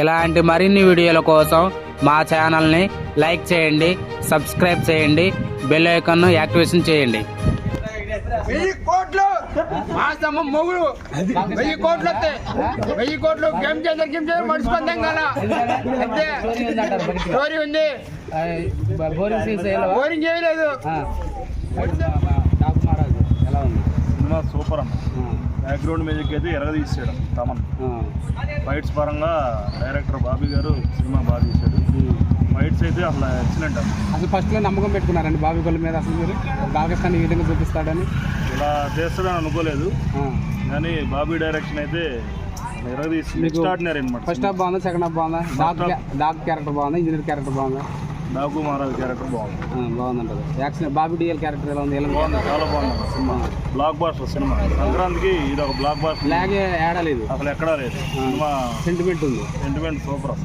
ఇలాంటి మరిన్ని వీడియోల కోసం మా ఛానల్ని లైక్ చేయండి సబ్స్క్రైబ్ చేయండి బెల్ ఐకాన్ను యాక్టివేషన్ చేయండి. వెయ్యి కోట్లు! మాసమ్మ మొగుడు. వెయ్యి కోట్లు వస్తాయి వెయ్యి కోట్లు గేమ్ చేద్దరు గేమ్ చేద్దరు మడిచిపోతాం కదా. అంతే స్టోరీ ఉంది. బోరింగ్ చేయలేదు సూపర్ అన్న బ్యాక్గ్రౌండ్ మ్యూజిక్ అయితే ఎరగ తీసాడు తమన్. ఫైట్స్ పరంగా డైరెక్టర్ బాబీ గారు సినిమా బాగా తీశాడు ఫైట్స్ అయితే అసలు ఎక్సలెంట్ అన్న అసలు ఫస్ట్లో నమ్మకం పెట్టుకున్నారండి బాబీ గొల్ల మీద అసలు మీరు? బాలకృష్ణ ఈ విధంగా చూపిస్తాడని? ఇలా చేస్తాడని అనుకోలేదు. కానీ బాబీ డైరెక్షన్ అయితే ఎరగ తీసి మీకు ఎక్స్ట్రాడినరీ అనమాట ఫస్ట్ హాఫ్ బాగుందా సెకండ్ హాఫ్ బాగుందా? డాక్ డాక్ క్యారెక్టర్ బాగుందా ఇంజనీర్ క్యారెక్టర్ బాగుందా? డాకు మహారాజ్ క్యారెక్టర్ బాగుంది. ఆ, బాగుందంటారు యాక్షన్ బాబీ డిఎల్ క్యారెక్టర్ ఎలా ఉంది? ఎలా బాగుంది చాలా బాగుంది సినిమా. Black buster cinema. సంక్రాంతికి ఇది ఒక బ్లాక్ బాస్టర్ లాగ్ ఏడలేదు అసలు ఎక్కడా లేదు. సినిమా సెంటిమెంట్ ఉంది. సెంటిమెంట్ సూపర్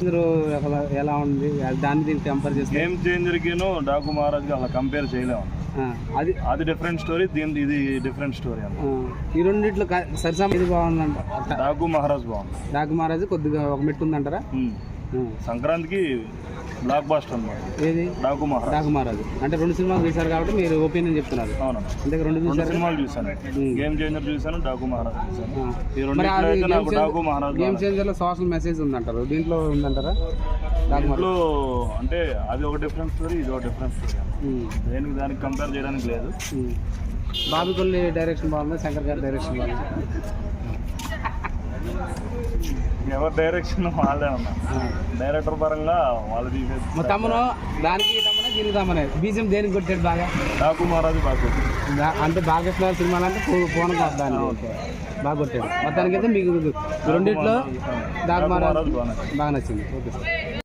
ఇందులో అసలు ఎలా ఉంది? దాన్ని దీన్ని కంపేర్ చేస్తే. గేమ్ చేంజర్కిను డాకు మహారాజ్కి అలా కంపేర్ చేయలేము. అది అది డిఫరెంట్ స్టోరీ దీని ఇది డిఫరెంట్ స్టోరీ ఆ, ఈ రెండిట్లో సరిసమ ఇది బాగుందంట. డాకు మహారాజ్ బాగుంది. డాక్ మహారాజు కొద్దిగా ఒక మెట్టు ఉందంటారా. సంక్రాంతికి బ్లాక్ బాస్టర్ అనమాట ఏది? డాకు మహారాజ్ డాక్ మహారాజు అంటే రెండు సినిమాలు చూశారు కాబట్టి మీరు ఒపీనియన్ చెప్తున్నారు. అంతే రెండు సినిమాలు చూశాను గేమ్ చేంజర్ చూశాను డాకు మహారాజ్ చూశాను. ఈ నాకు గేమ్ డాకు మహారాజ్ గేమ్ చేంజర్లో సోషల్ మెసేజ్ ఉందంటారు. దీంట్లో ఉందంటారా? ఇంట్లో అంటే అది ఒక డిఫరెంట్ స్టోరీ ఇది ఒక డిఫరెంట్ స్టోరీ దేనికి దానికి కంపేర్ చేయడానికి లేదు. ఉమ్. బాబీ కొల్లి డైరెక్షన్ బాగుందా? శంకర్ గారి డైరెక్షన్ బాగుందా? ఎవరి డైరెక్షన్ వాళ్ళే ఉన్నా ఆ. డైరెక్టర్ పరంగా వాళ్ళు మా తీసేది తమ్మును దానికి తమ్మనే దీనికి తమ్మనే బీజం దేనికి కొట్టాడు బాగా? డాకు మహారాజ్ బాగా కొట్టింది. దా- అంటే బాలకృష్ణ సినిమాలు అంటే ఫోన్ దాన్ని బాగా కొట్టాడు. మొత్తానికి అయితే మీకు రెండిట్లో డాకు మహారాజ్ మహారాజ్ బాగా నచ్చింది. బాగా నచ్చింది. Okay sir.